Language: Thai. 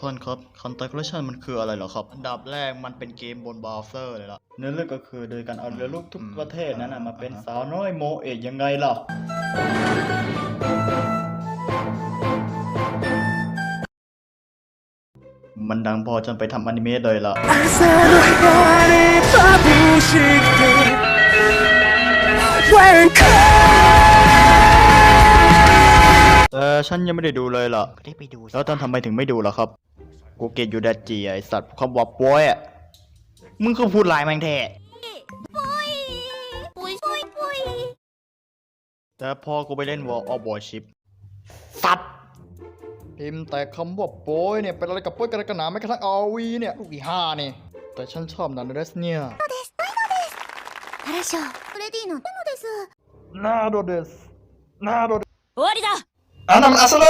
ทนครับคอ Contagion มันคืออะไรเหรอครับดับแรกมันเป็นเกมบนบราวเซอร์เลยล่ะ เนื้อเรื่องก็คือโดยการเอาเรือลูกทุกประเทศนั้นมาเป็นสาวน้อยโมเอะยังไงล่ะ มันดังพอจนไปทำอนิเมะเลยล่ะ แต่ฉันยังไม่ได้ดูเลยล่ะแล้วท่านทำไมถึงไม่ดูล่ะครับ กูเกตอยู่ดัจจีไอสัตว์คำว่าป่วยอ่ะ มึงคือพูดลายแมงแท้ ปุยปุยปุย แต่พอกูไปเล่น War of Warship สัตว์ พิมพ์แต่คำว่าโป้ยเนี่ย เป็นอะไรกับโป้ยกันกันหนาไม่กระทั่งอาวีเนี่ย ลูกที่ห้าเนี่ย แต่ฉันชอบนันเดสเนี่ย あらしょこれでいいのなのです นาโดเดสนาโดเดส 終わりだ อันนั้นมันอัสล